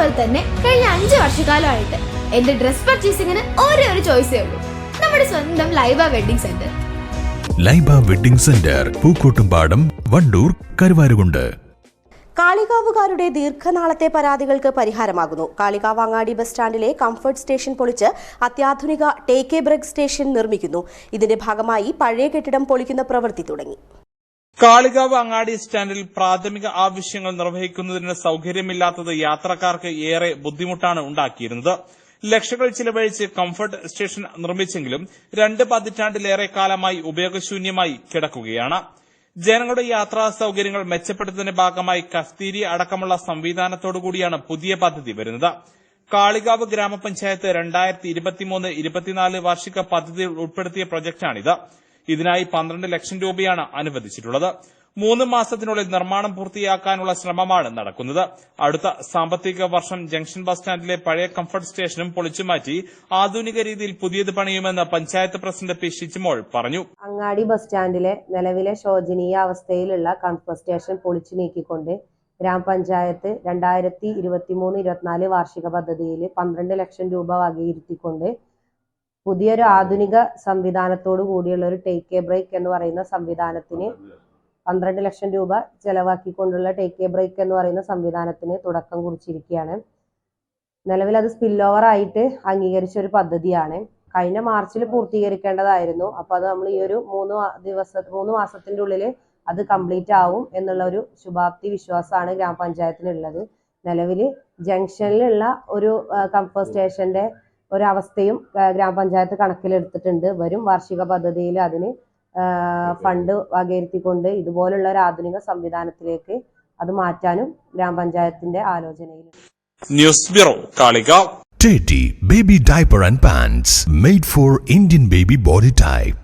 അതുപോലെ തന്നെ കഴിഞ്ഞ അഞ്ച് വർഷക്കാലമായിട്ട് എന്റെ ഡ്രസ് പർച്ചേസിങ്ങിന് ഒരേ ഒരു ചോയ്സേ ഉള്ളൂ. നമ്മുടെ സ്വന്തം Laiba wedding centre. Laiba wedding centre Pookkottumpadam Wandoor Karuvarakundu. കാളികാവുകാരുടെ ദീർഘനാളത്തെ പരാതികൾക്ക് പരിഹാരമാകുന്നു. കാളികാവ് അങ്ങാടി ബസ് സ്റ്റാൻഡിലെ കംഫർട്ട് സ്റ്റേഷൻ പൊളിച്ച് അത്യാധുനിക ടേക്ക് എ ബ്രേക്ക് സ്റ്റേഷൻ നിർമ്മിക്കുന്നു. ഇതിന്റെ ഭാഗമായി പഴയ കെട്ടിടം പൊളിക്കുന്ന പ്രവൃത്തി തുടങ്ങി. കാളികാവ് അങ്ങാടി സ്റ്റാൻഡിൽ പ്രാഥമിക ആവശ്യങ്ങൾ നിർവഹിക്കുന്നതിന് സൌകര്യമില്ലാത്തത് യാത്രക്കാർക്ക് ഏറെ ബുദ്ധിമുട്ടാണ് ഉണ്ടാക്കിയിരുന്നത്. ലക്ഷങ്ങൾ ചിലവഴിച്ച് കംഫർട്ട് സ്റ്റേഷൻ നിർമ്മിച്ചെങ്കിലും രണ്ട് പതിറ്റാണ്ടിലേറെ കാലമായി ഉപയോഗശൂന്യമായി കിടക്കുകയാണ്. ജനങ്ങളുടെ യാത്രാ സൌകര്യങ്ങൾ മെച്ചപ്പെടുത്തുന്നതിന്റെ ഭാഗമായി കസ്തീരി അടക്കമുള്ള സംവിധാനത്തോടുകൂടിയാണ് പുതിയ പദ്ധതി വരുന്നത്. കാളികാവ് ഗ്രാമപഞ്ചായത്ത് രണ്ടായിരത്തി ഇരുപത്തിമൂന്ന് ഇരുപത്തിനാല് വാർഷിക പദ്ധതിയിൽ ഉൾപ്പെടുത്തിയ പ്രൊജക്ടാണിത് ഇതിനായി പന്ത്രണ്ട് ലക്ഷം രൂപയാണ് അനുവദിച്ചിട്ടുള്ളത്. മൂന്ന് മാസത്തിനുള്ളിൽ നിർമ്മാണം പൂർത്തിയാക്കാനുള്ള ശ്രമമാണ് നടക്കുന്നത്. അടുത്ത സാമ്പത്തിക വർഷം ജംഗ്ഷൻ ബസ് സ്റ്റാൻഡിലെ പഴയ കംഫർട്ട് സ്റ്റേഷനും പൊളിച്ചുമാറ്റി ആധുനിക രീതിയിൽ പുതിയത് പണിയുമെന്ന് പഞ്ചായത്ത് പ്രസിഡന്റ് പി ഷിജിമോൾ പറഞ്ഞു. അങ്ങാടി ബസ് സ്റ്റാൻഡിലെ നിലവിലെ ശോചനീയ അവസ്ഥയിലുള്ള കംഫർട്ട് സ്റ്റേഷൻ പൊളിച്ചു നീക്കിക്കൊണ്ട് ഗ്രാമപഞ്ചായത്ത് രണ്ടായിരത്തി ഇരുപത്തിമൂന്ന് ഇരുപത്തിനാല് വാർഷിക പദ്ധതിയിൽ പന്ത്രണ്ട് ലക്ഷം രൂപ വകയിരുത്തിക്കൊണ്ട് പുതിയൊരു ആധുനിക സംവിധാനത്തോടു കൂടിയുള്ള ഒരു ടേക്ക് എ ബ്രേക്ക് എന്ന് പറയുന്ന സംവിധാനത്തിന് പന്ത്രണ്ട് ലക്ഷം രൂപ ചെലവാക്കിക്കൊണ്ടുള്ള ടേക്ക് എ ബ്രേക്ക് എന്ന് പറയുന്ന സംവിധാനത്തിന് തുടക്കം കുറിച്ചിരിക്കുകയാണ്. നിലവിൽ അത് സ്പിൽ ഓവർ ആയിട്ട് അംഗീകരിച്ച ഒരു പദ്ധതിയാണ്. കഴിഞ്ഞ മാർച്ചിൽ പൂർത്തീകരിക്കേണ്ടതായിരുന്നു. അപ്പൊ അത് നമ്മൾ ഈ ഒരു മൂന്ന് ദിവസ മൂന്ന് മാസത്തിന്റെ ഉള്ളിൽ അത് കംപ്ലീറ്റ് ആവും എന്നുള്ള ഒരു ശുഭാപ്തി വിശ്വാസമാണ് ഗ്രാമപഞ്ചായത്തിനുള്ളത്. നിലവിൽ ജംഗ്ഷനിലുള്ള ഒരു കംഫർട്ട് സ്റ്റേഷന്റെ ഒരവസ്ഥയും ഗ്രാമപഞ്ചായത്ത് കണക്കിലെടുത്തിട്ടുണ്ട്. വരും വാർഷിക പദ്ധതിയിൽ അതിന് ഫണ്ട് വകയിരുത്തിക്കൊണ്ട് ഇതുപോലുള്ള ഒരു ആധുനിക സംവിധാനത്തിലേക്ക് അത് മാറ്റാനും ഗ്രാമപഞ്ചായത്തിന്റെ ആലോചനയിൽ ന്യൂസ് ബ്യൂറോ കാളിക. Teddy Baby Diaper and Pants made for Indian baby body type.